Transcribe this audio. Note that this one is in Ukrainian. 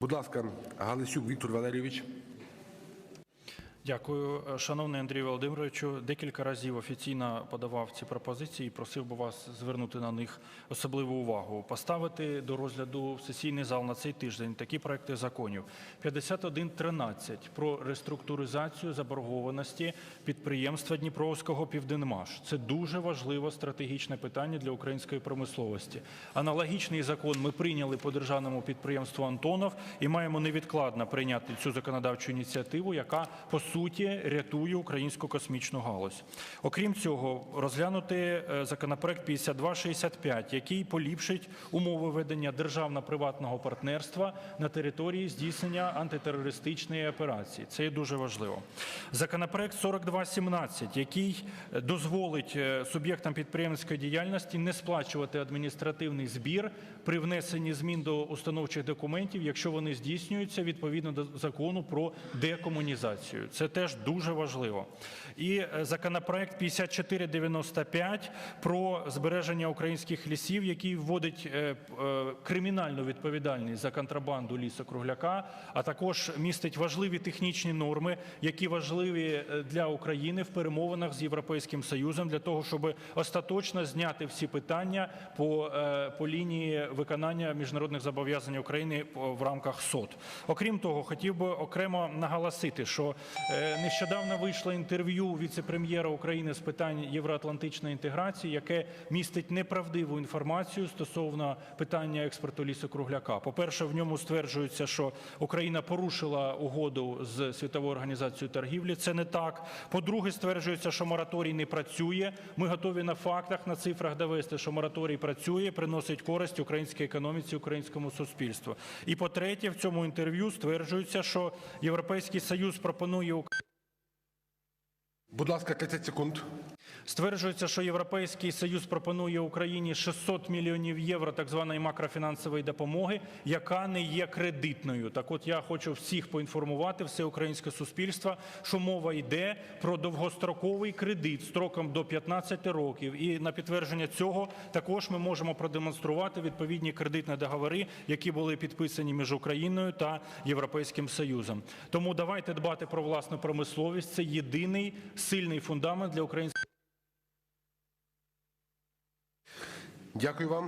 Будь ласка, Галисюк Віктор Валерійович. Дякую, Е, шановний Андрій Володимировичу. Декілька разів офіційно подавав ці пропозиції. і Просив би вас звернути на них особливу увагу. Поставити до розгляду в сесійний зал на цей тиждень такі проекти законів: 5113 про реструктуризацію заборгованості підприємства Дніпровського Південмаш. Це дуже важливе стратегічне питання для української промисловості. Аналогічний закон ми прийняли по державному підприємству Антонов і маємо невідкладно прийняти цю законодавчу ініціативу, яка по суті рятує українську космічну галузь. Окрім цього, розглянути е, законопроект 5265, який поліпшить умови ведення державно-приватного партнерства на території здійснення антитерористичної операції. Це є дуже важливо. Законопроект 4217, який е, дозволить е, суб'єктам підприємницької діяльності не сплачувати адміністративний збір при внесенні змін до установчих документів, якщо вони здійснюються відповідно до закону про декомунізацію. Це теж дуже важливо. І е, законопроект 5495 про збереження українських лісів, який вводить е, е, кримінальну відповідальність за контрабанду лісокругляка, а також містить важливі технічні норми, які важливі для України в перемовинах з Європейським Союзом для того, щоб остаточно зняти всі питання по, по лінії виконання міжнародних зобов'язань України в рамках СОТ. Окрім того, хотів би окремо наголосити, що нещодавно вийшло інтерв'ю віце-прем'єра України з питань євроатлантичної інтеграції, яке містить неправдиву інформацію стосовно питання експорту лісокругляка. По-перше, в ньому стверджується, що Україна порушила угоду з світовою організацією торгівлі. Це не так. По-друге, стверджується, що мораторій не працює. Ми готові на фактах, на цифрах довести, що мораторій працює, приносить користь українській економіці, українському суспільству. І по-третє, в цьому інтерв'ю стверджується, що Європейський Союз пропонує Будь ласка, 30 секунд. Стверджується, що Європейський Союз пропонує Україні 600 мільйонів євро так званої макрофінансової допомоги, яка не є кредитною. Так от я хочу всіх поінформувати, все українське суспільство, що мова йде про довгостроковий кредит строком до 15 років. І на підтвердження цього також ми можемо продемонструвати відповідні кредитні договори, які були підписані між Україною та Європейським Союзом. Тому давайте дбати про власну промисловість. Це єдиний сильний фундамент для української. Дякую вам.